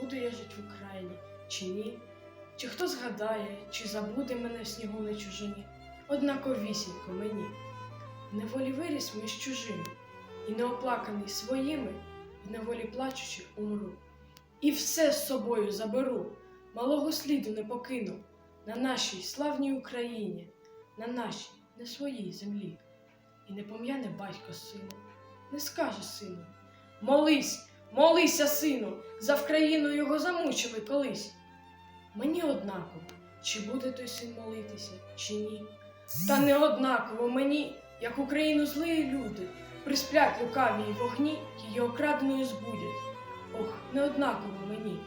буду я жить в Україні, чи ні? Чи хто згадає, чи забуде мене в снігу на чужині? Однаковісінько мені. Неволі виріс між чужими, і неоплаканий своїми, в неволі плачучи умру. І все з собою заберу, малого сліду не покину на нашій славній Україні, на нашій, не своїй землі. І не пом'яне батько сину, не скаже сину. Молись, молися, сину, за Вкраїну його замучили колись. Мені однаково, чи буде той син молитися, чи ні. Та не однаково мені, як Україну злиї люди, присплять лукаві й вогні, її окраденою збудять. Ох, не однаково мені,